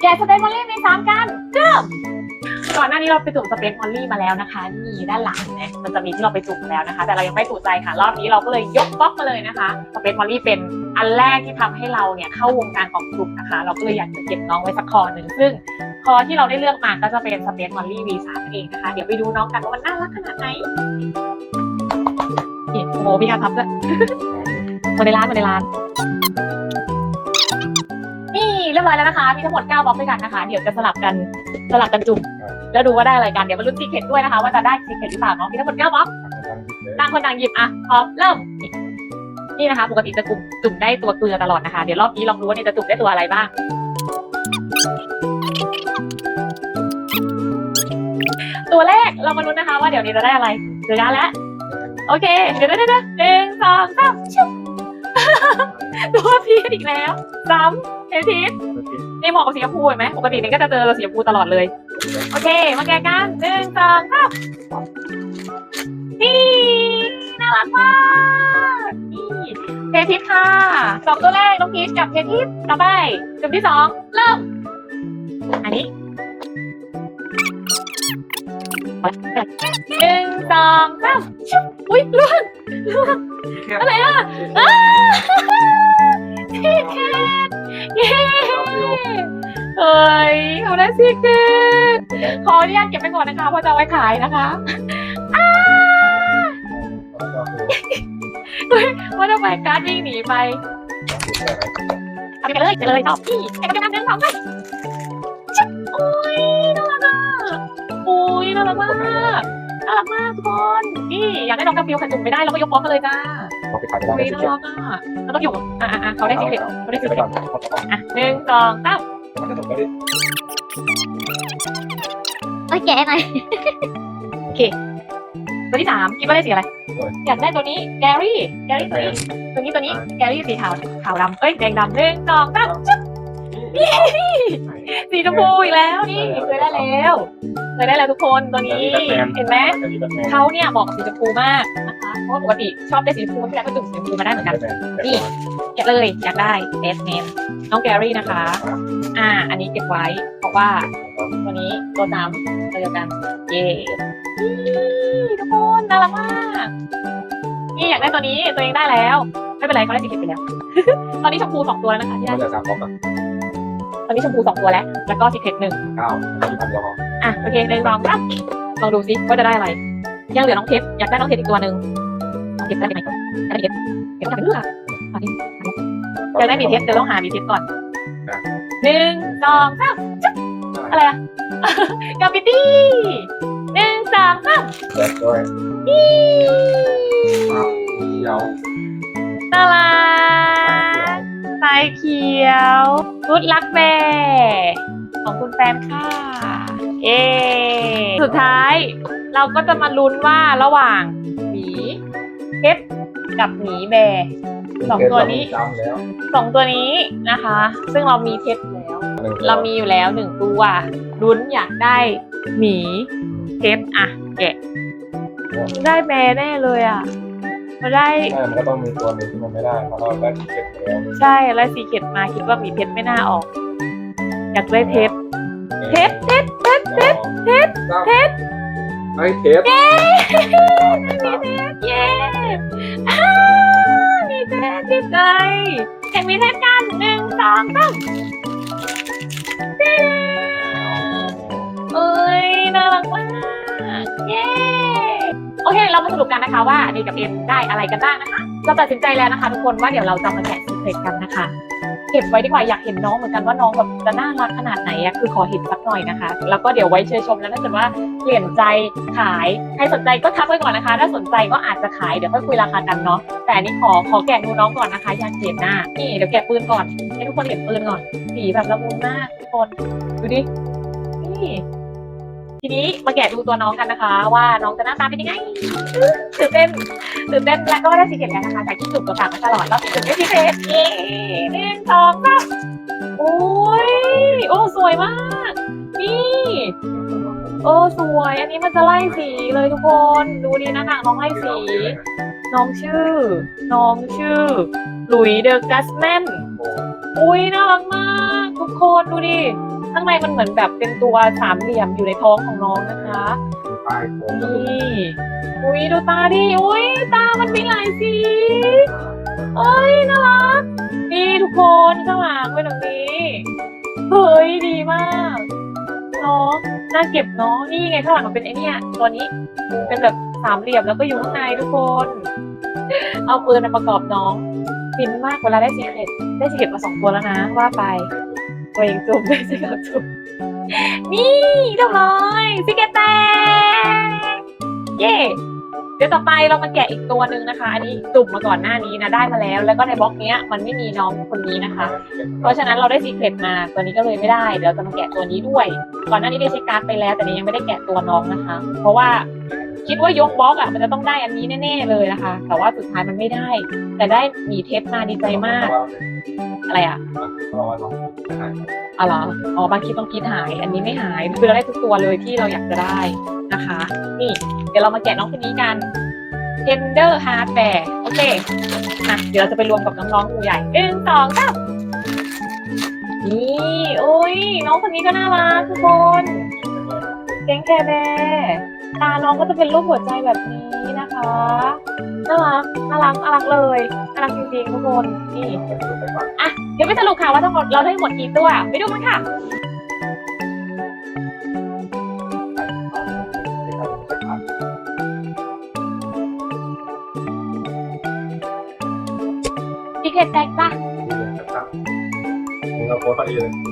แกะสเปซมอลลี่มีสามกันเริ่มก่อนหน้านี้เราไปจุ่มสเปซมอลลี่มาแล้วนะคะ นี่ด้านหลังเนี่ยมันจะมีที่เราไปจุ่มแล้วนะคะ แต่เรายังไม่ถูกใจค่ะ รอบนี้เราก็เลยยกบล็อกมาเลยนะคะสเปซมอลลี่เป็นอันแรกที่ทำให้เราเนี่ยเข้าวงการของกลุ่มนะคะ เราก็เลยอยากจะเก็บน้องไว้สักคอหนึ่งซึ่ง คอที่เราได้เลือกมาก็จะเป็นสเปซมอลลี่ V3 นั่นเองนะคะ เดี๋ยวไปดูน้องกันว่ามันน่ารักขนาดไหนนี่โอ้โหมีการทำด้วยมาในร้านมาในร้าน เรียบร้อยแล้วนะคะ มีทั้งหมด 9 บล็อกด้วยกันนะคะ เดี๋ยวจะสลับกันสลับกันจุ่ม แล้วดูว่าได้อะไรกัน เดี๋ยวมาลุ้นซีเคร็ตด้วยนะคะ ว่าจะได้ซีเคร็ตหรือเปล่าเนาะ มีทั้งหมด 9 บล็อกต่างคนต่างหยิบอะพร้อมเริ่ม นี่นะคะ ปกติจะจุ่มจุ่มได้ตัวเกลือตลอดนะคะ เดี๋ยวรอบนี้ลองดูว่าเนี่ยจะจุ่มได้ตัวอะไรบ้าง ตัวแรกเรามาลุ้นนะคะ ว่าเดี๋ยวนี้จะได้อะไรเจอกันแล้ว โอเค เดี๋ยวเดี๋ยวเดี๋ยวหนึ่งสองสามชุบตัวพีชอีกแล้วซ้ำ เฮพีชนี่เหมาะกับสีชมพูเห็นไหมปกตินี่ก็จะเจอสีชมพูตลอดเลย โอเค มาแกะกันหนึ่งสองสามนี่น่ารักมากนี่เพทิสค่ะสองตัวแรกน้องพีชกับเพทิสต่อไปจุดที่สองเริ่ม อันนี้หนึ่งสองสามชุบอุ้ยล่วงล่วงอะไรอะ ซีเคทขออนุญาตเก็บไปก่อนนะคะเพราะจะเอาไว้ขายนะคะว่าทำไมการ์ดวิ่งหนีไปเอาไปเลยไปเลยต่อพี่ไอ้กระดานหนึ่งสองสามชุบโอ้ยน่ารักอะโอ้ยน่ารักมากน่ารักมากทุกคนนี่อยากได้น้องกาฟิวขันจุ่มไม่ได้เราก็ยกบล็อกมาเลยจ้าราไปขายไม่ได้โอ้ยไม่น่ารักอะต้องอยู่อะอะเขาได้สิเกตเขาได้สิไปเกก่อตนอะหนึ่งสองสาม มันจะตกไปดิเอ้ยแกะหน่อยตัวที่สามคิดว่าได้สีอะไร อยากได้ตัวนี้ แกรี่ แกรี่ตัวนี้ ตัวนี้ตัวนี้ แกรี่สีขาว ขาวดำเอ้ย แดงดำหนึ่งสองสามจุ๊บนี่สีชมพูอีกแล้วนี่เคยได้แล้วเคยได้แล้วทุกคนตัวนี้ เห็นไหมเขาเนี่ยเหมาะกับสีชมพูมากนะคะ เพราะว่าปกติชอบได้สีชมพูที่แล้วก็จุ่มสีชมพูมาได้เหมือนกัน นี่เก็บเลยอยากได้เบสเนมน้องแกรี่นะคะ อ่า อันนี้เก็บไว้ เพราะว่าตัวนี้ตัวน้ำตัวเดียวกัน เย้นี่ทุกคนน่ารักมากนี่อยากได้ตัวนี้ตัวเองได้แล้ว ไม่เป็นไรเขาได้สีเข็ดไปแล้ว ตอนนี้ชมพูสองตัวแล้วนะคะที่มัได้นจะสามพร้อมกับตอนนี้ชมพูสองตัวแล้ว แล้วก็สีเข็ดหนึ่งเก้าที่พันเดียวพออะโอเคเลยลองรับลองดูซิว่าจะได้อะไร ยังเหลือน้องเพชรอยากได้น้องเพชรอีกตัวหนึ่งน้องเพชรได้ไหมได้เพชรเพชรอยากได้เลือกอะนี่อยากได้มีเพชรเดี๋ยวต้องหามีเพชรก่อนหนึ่งสองสามจุ๊บ อะไรอะกาปิตี้หนึ่งสองสามแจ็คด้วยนี่เดี๋ยวน่ารักสายเขียวรุดลักแบร์ของคุณแฟนค่ะเอสุดท้าย เราก็จะมาลุ้นว่าระหว่างหมีเพชรกับหมีแบร์สองตัวนี้จำแล้วสองตัวนี้นะคะ ซึ่งเรามีเพชรแล้ว เรามีอยู่แล้วหนึ่งตัวลุ้นอยากได้หมีเพชรอะ แกะ ได้แบร์แน่เลยอะมาได้ ใช่มันก็ต้องมีตัวหนึ่งที่มันไม่ได้เพราะเราได้ที่เก็บแล้วใช่แล้วสีเข็ดมาคิดว่าหมีเพชรไม่น่าออก อยากได้เพชรเพชรเพชรเพชรเพชรเพชรเพชรไอ้เพชรเย้มีเพชรเย้อ้ามีเพชรดีใจแข่งมีเพชรกันหนึ่งสองสาม เรามาสรุปกันนะคะว่าเดกับเอ็มได้อะไรกันบ้างนะคะเราตัดสินใจแล้วนะคะ ทุกคนว่าเดี๋ยวเราจะมาแกะซีเครตกันนะคะเก็บไว้ดีกว่าอยากเห็นน้องเหมือนกันว่าน้องแบบจะน่ารักขนาดไหนอะคือขอเห็นสักหน่อยนะคะ แล้วก็เดี๋ยวไว้เชิญชมแล้วถ้าเกิดว่าเปลี่ยนใจขายใครสนใจก็ทักไว้ก่อนนะคะ ถ้าสนใจก็อาจจะขายเดี๋ยวค่อยคุยราคากันเนาะแต่นี้ขอขอแกะดูน้องก่อนนะคะอยากเห็นหน้านี่เดี๋ยวแกะปืนก่อนให้ทุกคนเห็นปืนก่อนสีแบบละมุนมากทุกคนดูดินี่ ทีนี้มาแกะดูตัวน้องกันนะคะ ว่าน้องจะหน้าตาเป็นยังไงตื่นเต้นตื่นเต้นแล้วก็ได้สีเขียนแล้วนะคะจากที่จุดตัวต่างมาตลอดรอบนี้จุดได้พิเศษเย้หนึ่งสองสามโอ้ยโอ้สวยมาก นี่โอ้สวย อันนี้มันจะไล่สีเลยทุกคนดูดีนะหนังน้องไล่สี น้องชื่อ น้องชื่อรหลุยเดอะกัสแมนโอ้อุ้ยน่ารักมาก ทุกคนดูดิ ข้างในมันเหมือนแบบเป็นตัวสามเหลี่ยมอยู่ในท้องของน้องนะคะมีป้ายโค้งนี่อุ้ยดูตาดิอุ้ยตามันมีหลายสีเอ้ยน่ารักนี่ทุกคนข้างหลังเป็นแบบนี้เฮ้ยดีมากเนาะน่าเก็บเนาะนี่ไงข้างหลังมันเป็นไอเนี่ยตัวนี้เป็นแบบสามเหลี่ยมแล้วก็อยู่ข้างในทุกคน เอาปืนมาประกอบน้องฟินมากเวลาได้ซีเคร็ตได้ซีเคร็ตมาสองตัวแล้วนะว่าไป ตัวเองจุ่มได้ซีเคร็ตจุ่มนี่เรียบร้อยซีเคร็ตแตกเย้เดี๋ยวต่อไปเรามาแกะอีกตัวหนึ่งนะคะ อันนี้จุ่มมาก่อนหน้านี้นะได้มาแล้ว แล้วก็ในบล็อกเนี้ยมันไม่มีน้องคนนี้นะคะ เพราะฉะนั้นเราได้ซีเครตมาตัวนี้ก็เลยไม่ได้ เดี๋ยวจะมาแกะตัวนี้ด้วย ก่อนหน้านี้ได้เช็คการ์ดไปแล้ว แต่นี้ยังไม่ได้แกะตัวน้องนะคะ เพราะว่า คิดว่ายกบล็อกอะมันจะต้องได้อันนี้แน่ ๆ เลยนะคะ แต่ว่าสุดท้ายมันไม่ได้ แต่ได้หมีเทปมาดีใจมาก อะไรอะเพราะว่าน้องหายอ๋อเหรออ๋อบางทีต้องกินหาย อันนี้ไม่หายคือเราได้ทุกตัวเลยที่เราอยากจะได้นะคะ นี่ เดี๋ยวเรามาแกะน้องคนนี้กัน Tender Heart Bear โอเคนะเดี๋ยวเราจะไปรวมกับน้องๆงูใหญ่หนึ่งสองสามนี่โอ้ยน้องคนนี้ก็น่ารักทุกคนแกงแคร์แบร์ ตาน้องก็จะเป็นรูปหัวใจแบบนี้นะคะน่ารักน่ารักน่ารักเลยน่ารักจริงๆทุกคนนี่ไปดูไปก่อนอะเดี๋ยวไปสรุปค่ะว่าทั้งหมดเราได้หมดกี่ตัวไปดูกันค่ะไปก่อนดีเคทแตกจ้ะนี่เลยครับมึงเอาโค้ดไปเลย